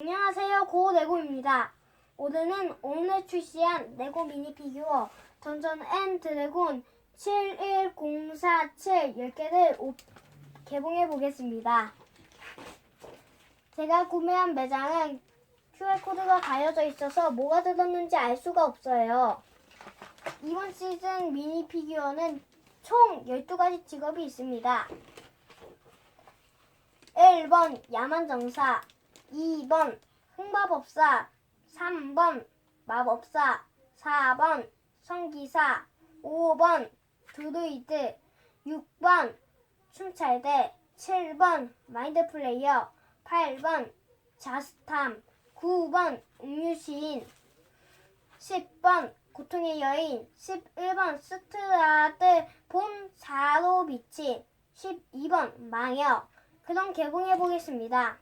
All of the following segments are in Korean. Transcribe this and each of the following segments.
안녕하세요 고 레고입니다. 오늘은 오늘 출시한 레고 미니 피규어 던전 앤 드래곤 71047 10개를 개봉해 보겠습니다. 제가 구매한 매장은 QR코드가 가려져 있어서 뭐가 들었는지 알 수가 없어요. 이번 시즌 미니 피규어는 총 12가지 직업이 있습니다. 1번 야만정사 2번 흑마법사. 3번 마법사. 4번 성기사. 5번 드루이드. 6번 춤찰대. 7번 마인드 플레이어. 8번 자스탐. 9번 음유시인. 10번 고통의 여인. 11번 스트라드. 본 사로비치 12번 망역 그럼 개봉해 보겠습니다.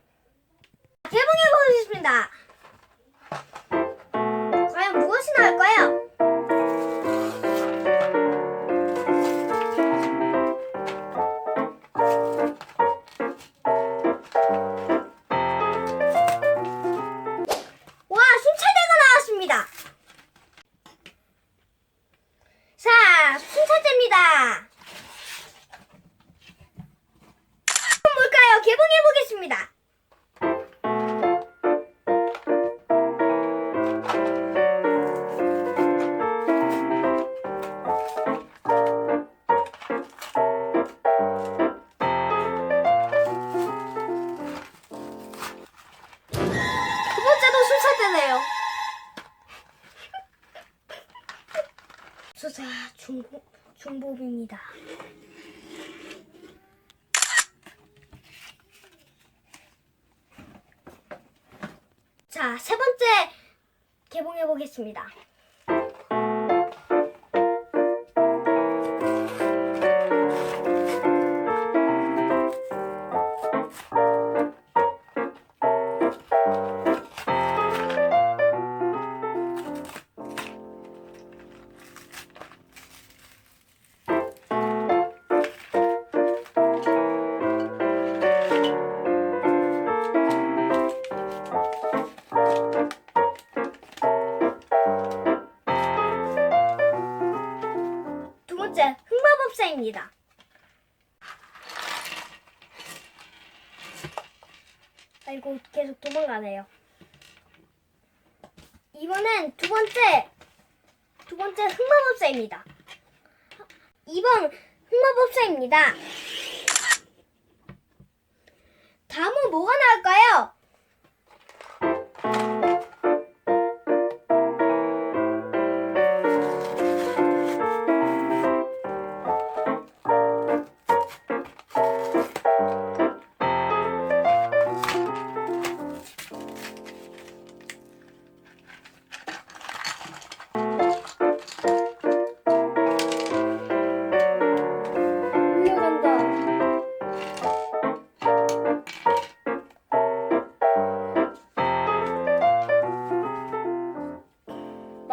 개봉해 보겠습니다. 과연 무엇이 나올까요? 중복입니다. 자, 세 번째 개봉해 보겠습니다. 흑마법사입니다. 아이고 계속 도망가네요. 이번엔 두 번째 두 번째 흑마법사입니다. 2번 흑마법사입니다.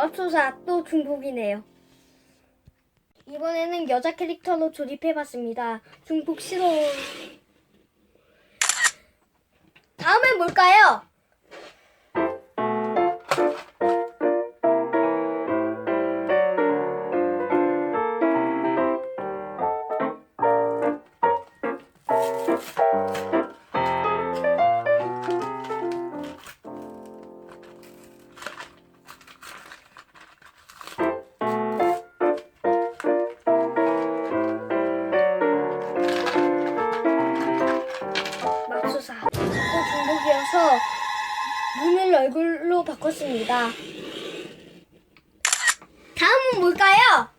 맙소사 또 중복이네요. 이번에는 여자 캐릭터로 조립해봤습니다. 중복 싫어. 다음엔 뭘까요? 눈을 얼굴로 바꿨습니다. 다음은 뭘까요?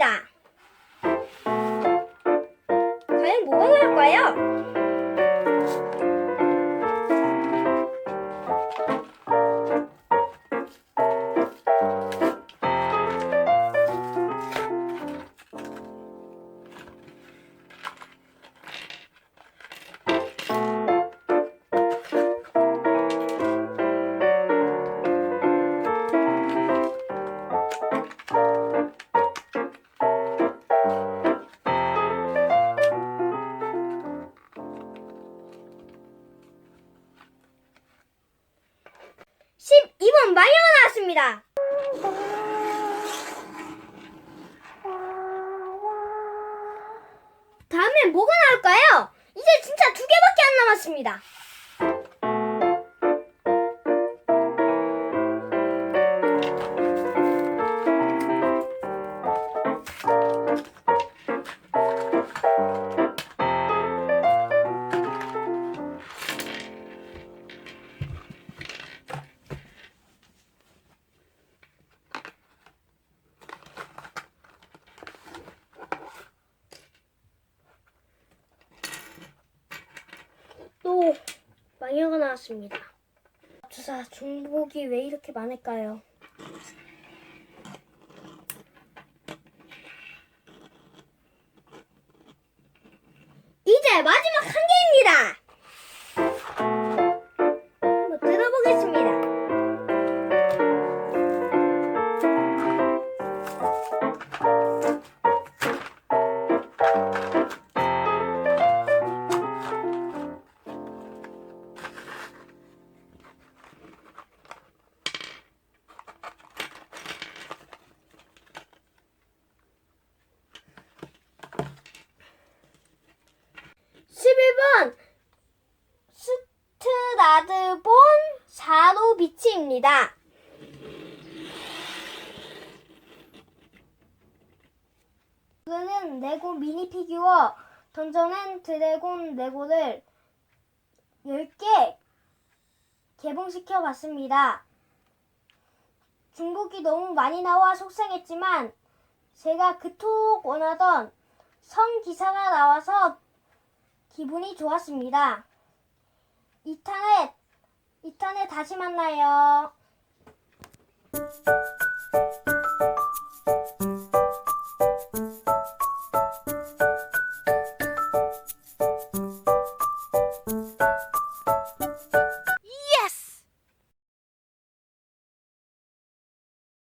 안 남았습니다. 과연 뭐가 나올까요? 나왔습니다. 다음엔 뭐가 나올까요? 이제 진짜 두 개밖에 안 남았습니다. 또 마녀가 나왔습니다. 주사 중복이 왜 이렇게 많을까요? 비치입니다. 이거는 레고 미니 피규어 던전앤 드래곤 레고를 10개 개봉시켜 봤습니다. 중국이 너무 많이 나와 속상했지만 제가 그토록 원하던 성 기사가 나와서 기분이 좋았습니다. 2탄에 2탄에 다시 만나요.